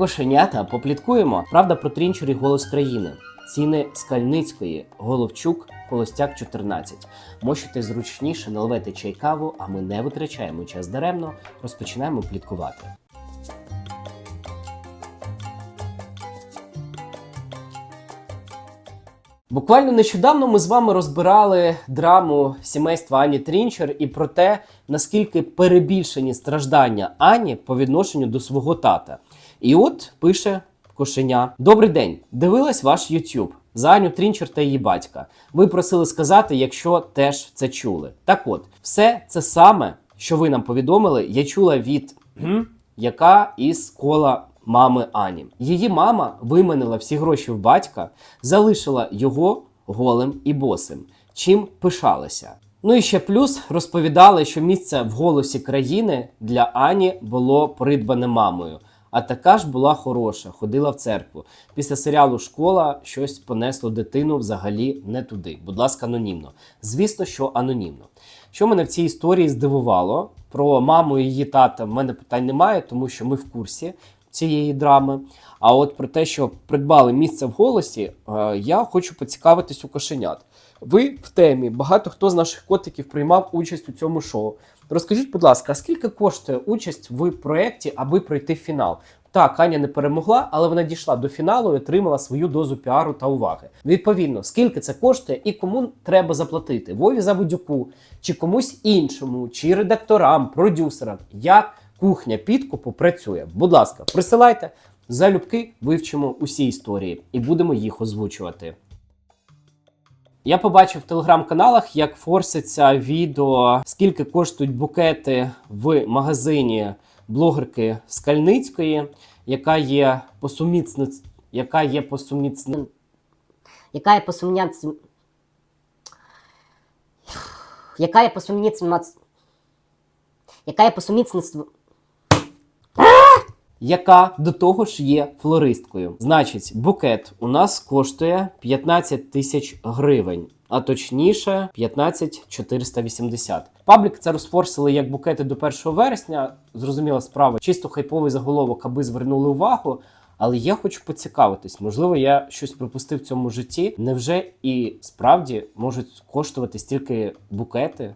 Кошенята попліткуємо. Правда про трінчері голос країни. Ціни Скальницької, Головчук, Холостяк 14. Мочите зручніше, наливайте чай каву, а ми не витрачаємо час даремно, розпочинаємо пліткувати. Буквально нещодавно ми з вами розбирали драму сімейства Ані Трінчер і про те, наскільки перебільшені страждання Ані по відношенню до свого тата. І от пише кошеня: Добрий день! Дивилась ваш YouTube за Аню Трінчер та її батька. Ви просили сказати, якщо теж це чули. Так от, все це саме, що ви нам повідомили, я чула від яка із кола мами Ані. Її мама виманила всі гроші в батька, залишила його голим і босим, чим пишалася. Ну і ще плюс розповідали, що місце в голосі країни для Ані було придбане мамою. А така ж була хороша, ходила в церкву. Після серіалу Школа щось понесло дитину взагалі не туди. Будь ласка, анонімно. Звісно, що анонімно. Що мене в цій історії здивувало про маму і її тата, в мене питань немає, тому що ми в курсі цієї драми. А от про те, що придбали місце в голосі, е, я хочу поцікавитись у кошенят. Ви в темі, багато хто з наших котиків приймав участь у цьому шоу. Розкажіть, будь ласка, скільки коштує участь в проєкті, аби пройти фінал? Так, Аня не перемогла, але вона дійшла до фіналу і отримала свою дозу піару та уваги. Відповідно, скільки це коштує і кому треба заплатити? Вові Заводюку, чи комусь іншому, чи редакторам, продюсерам, як кухня підкупу працює. Будь ласка, присилайте залюбки, вивчимо усі історії і будемо їх озвучувати. Я побачив в телеграм-каналах, як форситься відео, скільки коштують букети в магазині блогерки Скальницької, яка є посуміцниць, яка є посуміцни... яка є посумняць... яка є посумніцтво... яка є посуміцництво... яка до того ж є флористкою. Значить, букет у нас коштує 15 тисяч гривень. А точніше 15 480. Паблік це розфорсили як букети до 1 вересня. Зрозуміла справа, чисто хайповий заголовок, аби звернули увагу. Але я хочу поцікавитись, можливо, я щось пропустив в цьому житті. Невже і справді можуть коштувати стільки букети?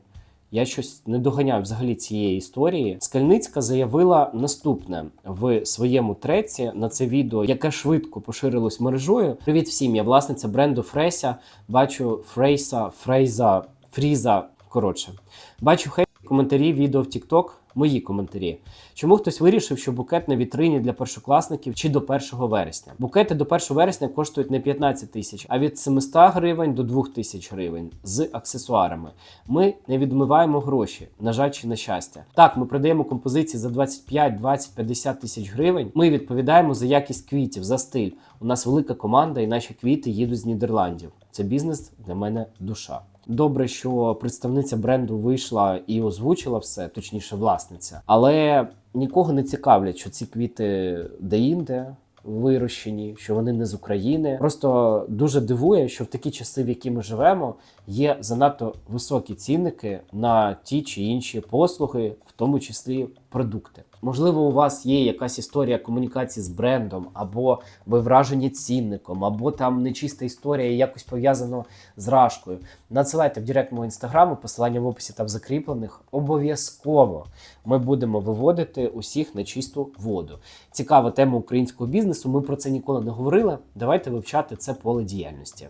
Я щось не доганяю взагалі цієї історії. Скальницька заявила наступне в своєму треці на це відео, яке швидко поширилось мережою. Привіт всім! Я власниця бренду Фреся. Бачу Фрейса, Фрейза, Фріза. Коротше, бачу хейт коментарі відео в TikTok, мої коментарі. Чому хтось вирішив, що букет на вітрині для першокласників чи до 1 вересня? Букети до 1 вересня коштують не 15 тисяч, а від 700 гривень до 2000 гривень з аксесуарами. Ми не відмиваємо гроші, на жаль, чи на щастя. Так, ми продаємо композиції за 25, 20, 50 тисяч гривень. Ми відповідаємо за якість квітів, за стиль. У нас велика команда, і наші квіти їдуть з Нідерландів. Це бізнес для мене душа. Добре, що представниця бренду вийшла і озвучила все, точніше, власниця, але нікого не цікавлять, що ці квіти де-інде вирощені, що вони не з України. Просто дуже дивує, що в такі часи, в які ми живемо, є занадто високі цінники на ті чи інші послуги, в тому числі продукти. Можливо, у вас є якась історія комунікації з брендом, або ви вражені цінником, або там нечиста історія якось пов'язана з рашкою. Надсилайте в директ мого інстаграму, посилання в описі та закріплених. Обов'язково ми будемо виводити усіх на чисту воду. Цікава тема українського бізнесу. Ми про це ніколи не говорили. Давайте вивчати це поле діяльності.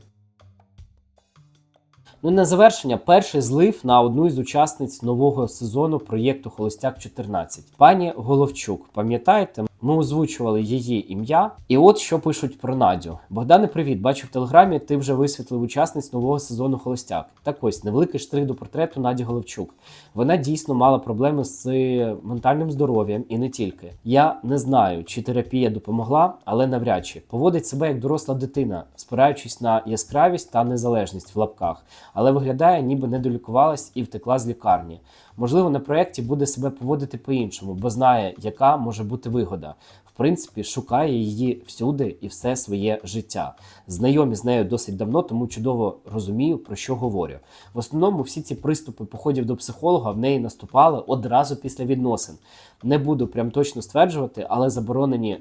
Ну, і на завершення, перший злив на одну із учасниць нового сезону проєкту Холостяк 14 пані Головчук. Пам'ятаєте, ми озвучували її ім'я. І от що пишуть про Надю. Богдане, привіт! Бачу в телеграмі. Ти вже висвітлив учасниць нового сезону Холостяк. Так ось невеликий штрих до портрету Наді Головчук. Вона дійсно мала проблеми з ментальним здоров'ям і не тільки. Я не знаю, чи терапія допомогла, але навряд чи поводить себе як доросла дитина, спираючись на яскравість та незалежність в лапках, але виглядає, ніби не долікувалась і втекла з лікарні. Можливо, на проєкті буде себе поводити по-іншому, бо знає, яка може бути вигода. В принципі, шукає її всюди і все своє життя. Знайомі з нею досить давно, тому чудово розумію, про що говорю. В основному всі ці приступи походів до психолога в неї наступали одразу після відносин. Не буду прям точно стверджувати, але заборонені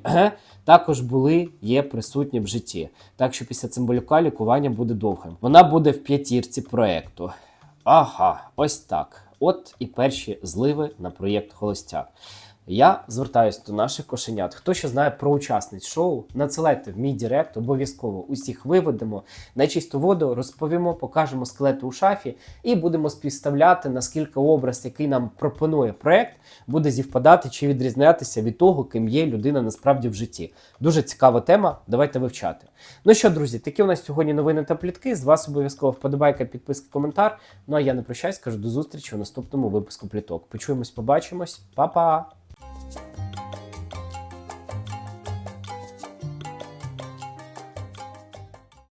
також були, є присутні в житті. Так що після цимбалюка лікування буде довгим. Вона буде в п'ятірці проекту. Ага, ось так. От і перші зливи на проєкт Холостяк. Я звертаюся до наших кошенят. Хто ще знає про учасниць шоу, надсилайте в мій директ, обов'язково усіх виведемо на чисту воду, розповімо, покажемо скелети у шафі і будемо співставляти, наскільки образ, який нам пропонує проект, буде зівпадати чи відрізнятися від того, ким є людина насправді в житті. Дуже цікава тема. Давайте вивчати. Ну що, друзі, такі у нас сьогодні новини та плітки. З вас обов'язково вподобайка, підписка, коментар. Ну а я не прощаюсь, кажу до зустрічі у наступному випуску пліток. Почуємось, побачимось, Па-па!